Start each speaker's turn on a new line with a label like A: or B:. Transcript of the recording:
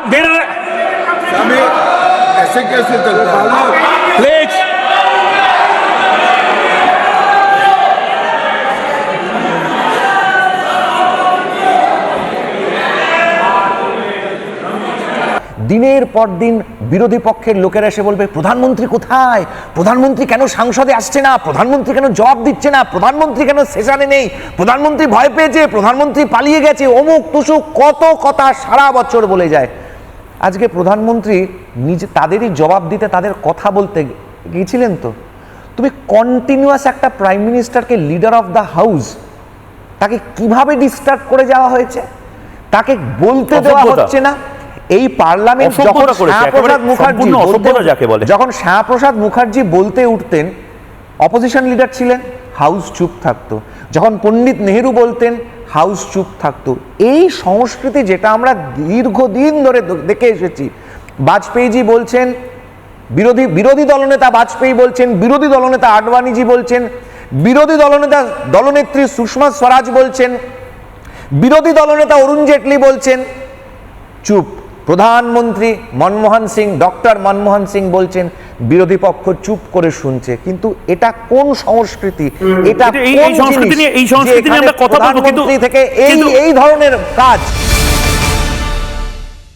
A: आप देर
B: हमें ऐसे कैसे चलता है
A: प्लीज
C: দিনের পর দিন বিরোধী পক্ষের লোকেরা এসে বলবে প্রধানমন্ত্রী কোথায় প্রধানমন্ত্রী কেন সংসদে আসছে না প্রধানমন্ত্রী কেন জবাব দিচ্ছে না প্রধানমন্ত্রী কেন সেশনে নেই প্রধানমন্ত্রী ভয় পেয়েছে প্রধানমন্ত্রী পালিয়ে গেছে অমুক তুসুক কত কথা সারা বছর বলে যায় আজকে প্রধানমন্ত্রী নিজে তাদেরই জবাব দিতে তাদের কথা বলতে গিয়েছিলেন তো? তুমি কন্টিনিউয়াস একটা প্রাইম মিনিস্টারকে লিডার অফ দ্য হাউস তাকে কীভাবে ডিস্টার্ব করে যাওয়া হয়েছে? তাকে বলতে দেওয়া হচ্ছে না? এই পার্লামেন্ট যখন শ্যামাপ্রসাদ মুখার্জি। যখন শ্যামাপ্রসাদ মুখার্জি বলতে উঠতেন অপোজিশন লিডার ছিলেন। হাউস চুপ থাকতো। যখন পণ্ডিত নেহেরু বলতেন, হাউস চুপ থাকতো। এই সংস্কৃতি যেটা আমরা দীর্ঘদিন ধরে দেখে এসেছি। বাজপেয়ীজি বলছেন, বিরোধী বিরোধী দলনেতা বাজপেয়ী বলছেন, বিরোধী দলনেতা আডবাণীজি বলছেন, বিরোধী দলনেতা দলনেত্রী সুষমা স্বরাজ বলছেন, বিরোধী দলনেতা অরুণ জেটলি বলছেন, চুপ। প্রধানমন্ত্রী মনমোহন সিং, ডক্টর মনমোহন সিং বলছেন বিরোধী পক্ষ চুপ করে শুনছে কিন্তু এটা কোন সংস্কৃতি? এটা
D: এই- সংস্কৃতি নিয়ে- এই সংস্কৃতি নিয়ে আমরা কথা বলব, কিন্তু-
C: থেকে এই এই ধরনের কাজ